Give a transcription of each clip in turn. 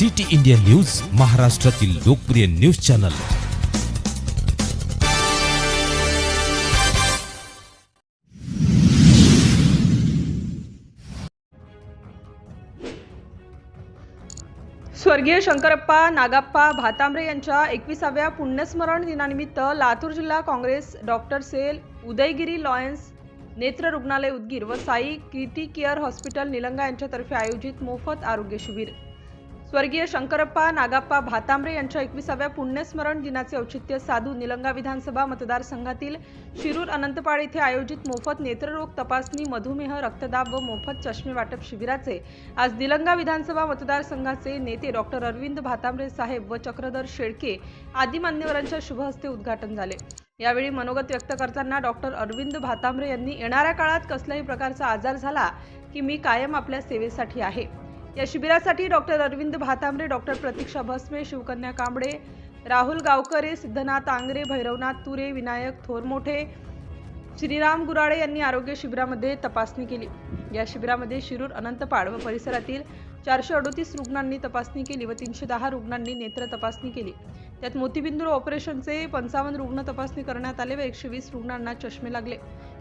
City India news महाराष्ट्रातील लोकप्रिय news channel. स्वर्गीय शंकरप्पा नागाप्पा भातांबरे यांच्या एकविसाव्या पुण्यस्मरण दिनानिमित्त लातूर जिल्हा Congress doctor cell Udaygiri Lions नेत्र रुग्णालय उदगीर व Sai kitty care hospital Nilanga यांच्यातर्फे आयोजित मोफत आरोग्य शिबिर. स्वर्गीय शंकरप्पा नागाप्पा भातांबरे यांच्या एकविसाव्या पुण्यस्मरण दिनाचे औचित्य साधून निलंगा विधानसभा मतदारसंघातील शिरूर अनंतपाळ येथे आयोजित मोफत नेत्ररोग तपासणी मधुमेह रक्तदाब व मोफत चष्मे वाटप शिबिराचे आज निलंगा विधानसभा मतदारसंघाचे नेते डॉक्टर अरविंद भातांबरे साहेब व चक्रधर शेळके आदी मान्यवरांच्या शुभहस्ते उद्घाटन झाले. यावेळी मनोगत व्यक्त करताना डॉक्टर अरविंद भातांबरे यांनी येणाऱ्या काळात कसल्याही प्रकारचा आजार झाला की मी कायम आपल्या सेवेसाठी आहे. या शिबिरासाठी डॉक्टर अरविंद भातांबरे डॉक्टर प्रतीक्षा भस्मे शिवकन्या कांबळे राहुल गावकरे सिद्धनाथ आंगरे भैरवनाथ तुरे विनायक थोरमोठे श्रीराम गुराळे यांनी आरोग्य शिबिरामध्ये तपासणी केली. या शिबिरामध्ये शिरूर अनंतपाड व परिसरातील चारशे अडोतीस रुग्णांनी तपासणी केली व तीनशे दहा रुग्णांनी नेत्र तपासणी केली. त्यात मोतीबिंदू ऑपरेशनचे पंचावन्न रुग्ण तपासणी करण्यात आले व एकशे वीस रुग्णांना चष्मे लागले.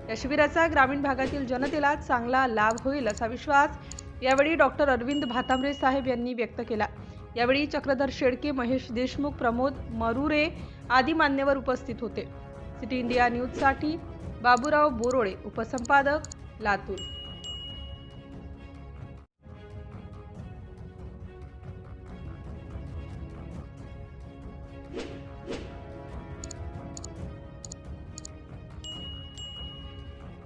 या शिबिराचा ग्रामीण भागातील जनतेला चांगला लाभ होईल असा विश्वास यावेळी डॉक्टर अरविंद भातांबरे साहेब यांनी व्यक्त केला. यावेळी चक्रधर शेळके महेश देशमुख प्रमोद मरुरे आदी मान्यवर उपस्थित होते. सिटी इंडिया न्यूजसाठी बाबूराव बोरोळे उपसंपादक लातूर.